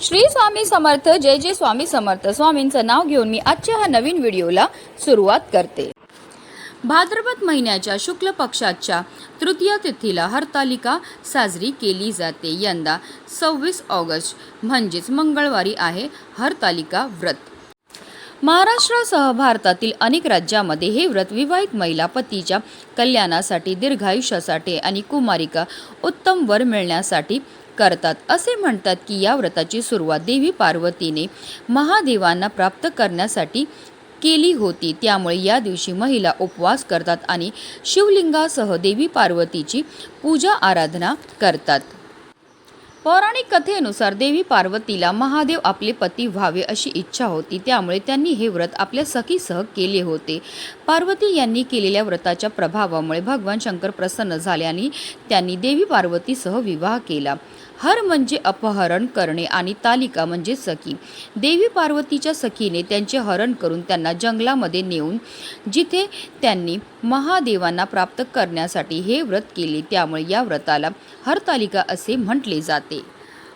श्री स्वामी समर्थ जय जय स्वामी समर्थ. स्वामींचं नाव घेऊन मी आजच्या ह्या नवीन व्हिडिओला सुरुवात करते. भाद्रपद महिन्याच्या शुक्ल पक्षाच्या तृतीय तिथीला हरतालिका साजरी केली जाते. यंदा सव्वीस ऑगस्ट म्हणजेच मंगळवारी आहे हरतालिका व्रत. महाराष्ट्रासह भारतातील अनेक राज्यामध्ये हे व्रत विवाहित महिला पतीच्या कल्याणासाठी दीर्घायुष्यासाठी आणि कुमारिका उत्तम वर मिळण्यासाठी करतात. असे म्हणतात की या व्रताची सुरुवात देवी पार्वतीने महादेवांना प्राप्त करण्यासाठी केली होती. त्यामुळे या दिवशी महिला उपवास करतात आणि शिवलिंगासह देवी पार्वतीची पूजा आराधना करतात. पौराणिक कथेनुसार देवी पार्वतीला महादेव आपले पती व्हावे अशी इच्छा होती. त्यामुळे त्यांनी हे व्रत आपल्या सखीसह केले होते. पार्वती यांनी केलेल्या व्रताच्या प्रभावामुळे भगवान शंकर प्रसन्न झाले आणि त्यांनी देवी पार्वतीसह विवाह केला. हर म्हणजे अपहरण करणे आणि तालिका म्हणजे सखी. देवी पार्वतीच्या सखीने त्यांचे हरण करून त्यांना जंगलामध्ये नेऊन जिथे त्यांनी महादेवांना प्राप्त करण्यासाठी हे व्रत केले त्यामुळे या व्रताला हरतालिका असे म्हटले जाते.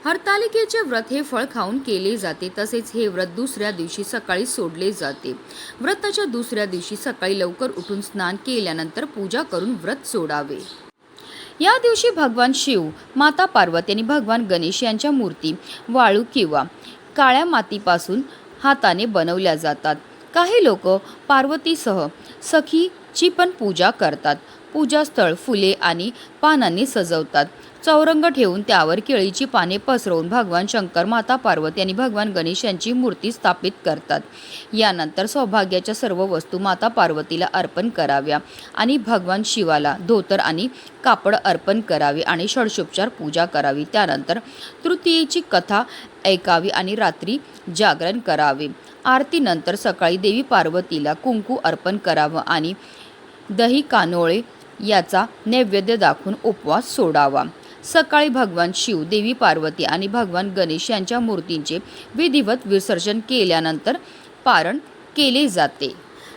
हरतालिकेचे व्रत हे फळ खाऊन केले जाते तसेच हे व्रत दुसऱ्या दिवशी सकाळी सोडले जाते. व्रताच्या दुसऱ्या दिवशी सकाळी लवकर उठून स्नान केल्यानंतर पूजा करून व्रत सोडावे. या दिवशी भगवान शिव माता पार्वती आणि भगवान गणेश यांच्या मूर्ती वाळू किंवा काळ्या मातीपासून हाताने बनवल्या जातात. काही लोक पार्वतीसह सखीची पण पूजा करतात. पूजास्थळ फुले आणि पानांनी सजवतात. चौरंग ठेवून त्यावर केळीची पाने पसरवून भगवान शंकर माता पार्वती आणि भगवान गणेश यांची मूर्ती स्थापित करतात. यानंतर सौभाग्याच्या सर्व वस्तू माता पार्वतीला अर्पण कराव्या आणि भगवान शिवाला धोतर आणि कापड अर्पण करावे आणि षडशोपचार पूजा करावी. त्यानंतर तृतीयेची कथा ऐकावी आणि रात्री जागरण करावे. आरतीनंतर सकाळी देवी पार्वतीला कुंकू अर्पण करावं आणि दही कानोळे याचा नैवेद्य दाखवून उपवास सोडावा. सकाळी भगवान शिव देवी पार्वती आणि भगवान गणेश यांच्या मूर्तींचे विधिवत विसर्जन केल्यानंतर पारण केले जाते.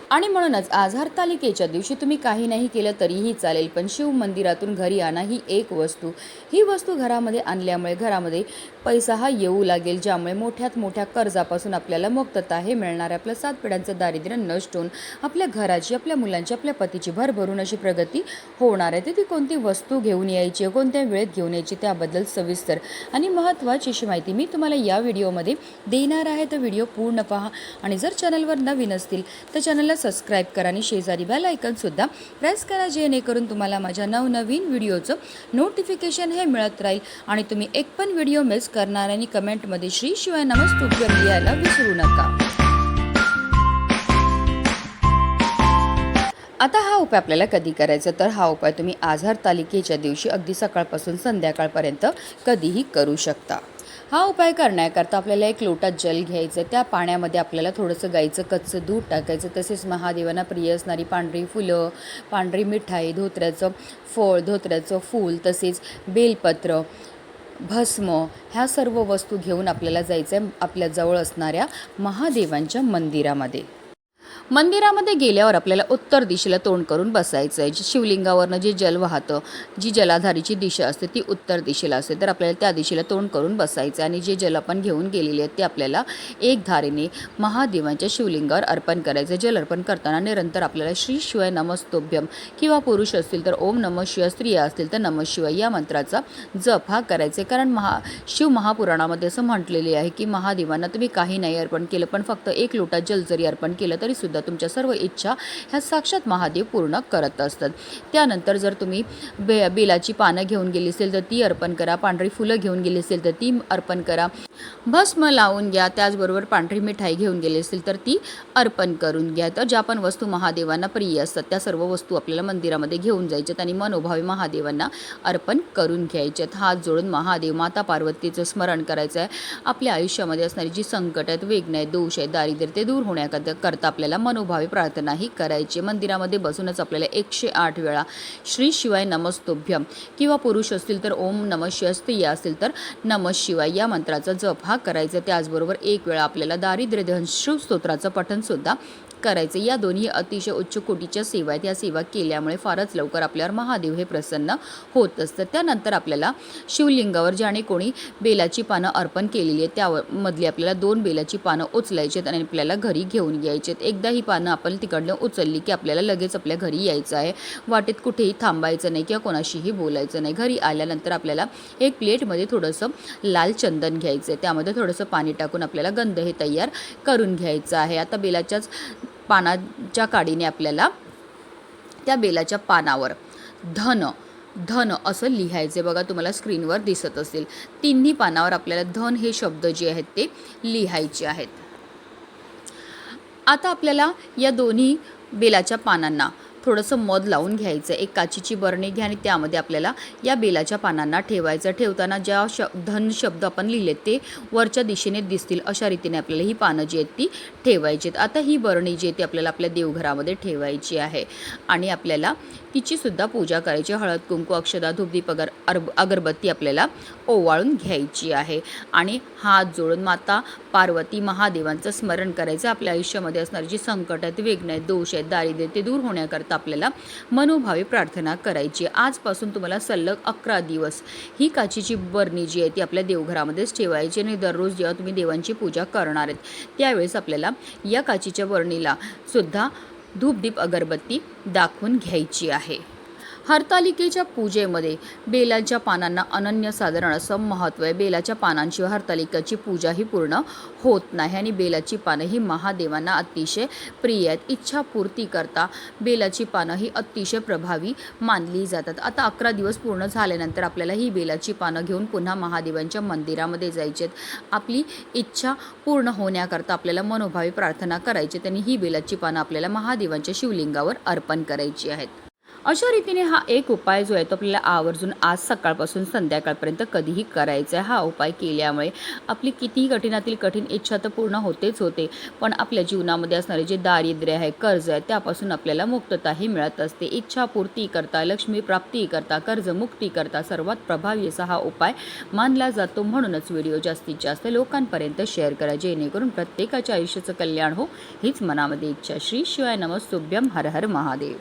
आणि म्हणूनच आज हरतालिकेच्या दिवशी तुम्ही काही नाही केलं तरीही चालेल पण शिव मंदिरातून घरी आणा ही एक वस्तू. ही वस्तू घरामध्ये आणल्यामुळे घरामध्ये पैसा हा येऊ लागेल ज्यामुळे मोठ्यात मोठ्या कर्जापासून आपल्याला मुक्तता हे मिळणार आहे. आपल्या सात पिढ्यांचं दारिद्र्य नष्ट होऊन आपल्या घराची आपल्या मुलांची आपल्या पतीची भरभरून अशी प्रगती होणार आहे. तर ती कोणती वस्तू घेऊन यायची कोणत्या वेळेत घेऊन यायची त्याबद्दल सविस्तर आणि महत्त्वाची अशी माहिती मी तुम्हाला या व्हिडिओमध्ये देणार आहे. तर व्हिडिओ पूर्ण पहा आणि जर चॅनलवर नवीन असतील तर चॅनलला सबस्क्राईब करा आणि शेजारी बेल आयकनसुद्धा प्रेस करा जेणेकरून तुम्हाला माझ्या नवनवीन व्हिडिओचं नोटिफिकेशन हे मिळत राहील आणि तुम्ही एक पण व्हिडिओ मिस करणार आणि कमेंटमध्ये श्री शिवाय नमस्तुभ्यम लिहायला विसरू नका. आता हा उपाय आपल्याला कधी करायचा? तर हा उपाय तुम्ही आधार तालिकेच्या दिवशी अगदी सकाळपासून संध्याकाळपर्यंत कधीही करू शकता. हा उपाय करण्याकरता आपल्याला एक लोटा जल घ्यायचं त्या पाण्यामध्ये आपल्याला थोडंसं गाईचं कच्चं दूध टाकायचं. तसेच महादेवांना प्रिय असणारी पांढरी फुलं पांढरी मिठाई धोत्र्याचं फळ धोत्र्याचं फूल तसेच बेलपत्र भस्म ह्या सर्व वस्तू घेऊन आपल्याला जायचं आहे आपल्या जवळ असणाऱ्या महादेवांच्या मंदिरामध्ये. मंदिरामध्ये गेल्यावर आपल्याला उत्तर दिशेला तोंड करून बसायचं आहे शिवलिंगावरनं जे जल वाहतं जी जलाधारीची दिशा असते ती उत्तर दिशेला असते. तर आपल्याला त्या दिशेला तोंड करून बसायचं आहे आणि जे जल आपण घेऊन गेलेले आहेत ते आपल्याला एक धारेने महादेवांच्या शिवलिंगावर अर्पण करायचं जल अर्पण करताना निरंतर आपल्याला श्री शिवाय नमस्तोभ्यम किंवा पुरुष असतील तर ओम नम शिवाय स्त्रिया असतील तर नम शिवाय या मंत्राचा जप हा करायचा आहे कारण महा शिव महापुराणामध्ये असं म्हटलेले आहे की महादेवांना तुम्ही काही नाही अर्पण केलं पण फक्त एक लोटा जल जरी अर्पण केलं तरी सुद्धा तुमच्या सर्व इच्छा ह्या साक्षात महादेव पूर्ण करत असतात. त्यानंतर जर तुम्ही बे बेलाची पानं घेऊन गेली असेल तर ती अर्पण करा पांढरी फुलं घेऊन गेली असेल तर ती अर्पण करा. भस्म लावून घ्या त्याचबरोबर पांढरी मिठाई घेऊन गेली असेल तर ती अर्पण करून घ्या. तर ज्या पण वस्तू महादेवांना प्रिय असतात त्या सर्व वस्तू आपल्याला मंदिरामध्ये घेऊन जायच्यात आणि मनोभावी महादेवांना अर्पण करून घ्यायच्यात. हात जोडून महादेव माता पार्वतीचं स्मरण करायचं आहे. आपल्या आयुष्यामध्ये असणारी जी संकट आहेत वेगणं आहेत दोष आहे दारिद्र्य ते दूर होण्याकरता करता आपल्याला मनोभावी प्रार्थनाही करायची मंदिरामध्ये बसूनच आपल्याला एकशे आठ वेळा श्री शिवाय नमस्तोभ्यम किंवा पुरुष असतील तर ओम नम शिवाय स्त्रिया असतील तर नम शिवाय या मंत्राचा जप हा करायचा त्याचबरोबर एक वेळा आपल्याला दारिद्र्य दहन शिव स्तोत्राचं पठणसुद्धा करायचे. या दोन्ही अतिशय उच्च कोटीच्या सेवा आहेत. या सेवा केल्यामुळे फारच लवकर आपल्यावर महादेव हे प्रसन्न होत असतं त्यानंतर आपल्याला शिवलिंगावर ज्याने कोणी बेलाची पानं अर्पण केलेली आहेत त्यावर मधली आपल्याला दोन बेलाची पानं उचलायची आहेत आणि आपल्याला घरी घेऊन यायची आहेत. एकदा ही पानं आपण तिकडनं उचलली की आपल्याला लगेच आपल्या घरी यायचं आहे. वाटेत कुठेही थांबायचं नाही किंवा कोणाशीही बोलायचं नाही. घरी आल्यानंतर आपल्याला एक प्लेटमध्ये थोडंसं लाल चंदन घ्यायचं आहे त्यामध्ये थोडंसं पाणी टाकून आपल्याला गंध हे तयार करून घ्यायचं आहे. आता बेलाच्याच पानाच्या काडीने आपल्याला त्या बेलाच्या पानावर धन धन असं लिहायचे बघा तुम्हाला स्क्रीनवर दिसत असेल. तिन्ही पानावर आपल्याला धन हे शब्द जे आहेत ते लिहायचे आहेत. आता आपल्याला या दोन्ही बेलाच्या पानांना थोडंसं मध लावून घ्यायचं एक काचीची बरणी घ्या आणि त्यामध्ये आपल्याला या बेलाच्या पानांना ठेवायचं. ठेवताना ज्या श धन शब्द आपण लिहिलेत ते वरच्या दिशेने दिसतील अशा रीतीने आपल्याला ही पानं जी आहेत ती ठेवायची आहेत. आता ही बरणी जी आहे ती आपल्याला आपल्या देवघरामध्ये ठेवायची आहे. आणि आपल्याला तिचीसुद्धा पूजा करायची हळद कुंकू अक्षदा धूपदीप अगर अरब अगरबत्ती आपल्याला ओवाळून घ्यायची आहे. आणि हात जोडून माता पार्वती महादेवांचं स्मरण करायचं. आपल्या आयुष्यामध्ये असणारी जी संकट आहेत विघ्न आहेत दोष आहेत दारिद्र्य ते दूर होण्याकरता आपल्याला मनोभावी प्रार्थना करायची. आजपासून तुम्हाला सलग अकरा दिवस. ही काचीची बरणी जी आहे ती आपल्या देवघरामध्येच ठेवायची आणि दररोज जेव्हा तुम्ही देवांची पूजा करणार आहेत त्यावेळेस आपल्याला या काचीच्या बरणीला सुद्धा धूपदीप अगरबत्ती दाखवून घ्यायची आहे. हरतालिकेच्या पूजेमध्ये बेलाच्या पानांना अनन्यसाधारण असं महत्त्व आहे. बेलाच्या पानांशिवाय हरतालिकाची पूजा ही पूर्ण होत नाही आणि बेलाची पानं ही महादेवांना अतिशय प्रिय आहेत. इच्छापूर्ती करता बेलाची पानं ही अतिशय प्रभावी मानली जातात. आता अकरा दिवस पूर्ण झाल्यानंतर आपल्याला ही बेलाची पानं घेऊन पुन्हा महादेवांच्या मंदिरामध्ये जायचे आहेत. आपली इच्छा पूर्ण होण्याकरता आपल्याला मनोभावी प्रार्थना करायची त्यांनी ही बेलाची पानं आपल्याला महादेवांच्या शिवलिंगावर अर्पण करायची आहेत. अशा रीतीने हा एक उपाय जो आहे तो आपल्याला आवर्जून आज सकाळपासून संध्याकाळपर्यंत कधीही करायचा आहे. हा उपाय केल्यामुळे आपली कितीही कठीणातील कठीण इच्छा तर पूर्ण होतेच होते. पण आपल्या जीवनामध्ये असणारे जे दारिद्र्य आहे कर्ज आहे त्यापासून आपल्याला मुक्तताही मिळत असते. इच्छापूर्ती करता लक्ष्मी प्राप्ती करता कर्जमुक्ती करता सर्वात प्रभावी असा हा उपाय मानला जातो. म्हणूनच व्हिडिओ जास्तीत जास्त लोकांपर्यंत शेअर करा. जेणेकरून प्रत्येकाच्या आयुष्याचं कल्याण हो. हीच मनामध्ये इच्छा. श्री शिवाय नमस्तुभ्यम हर हर महादेव.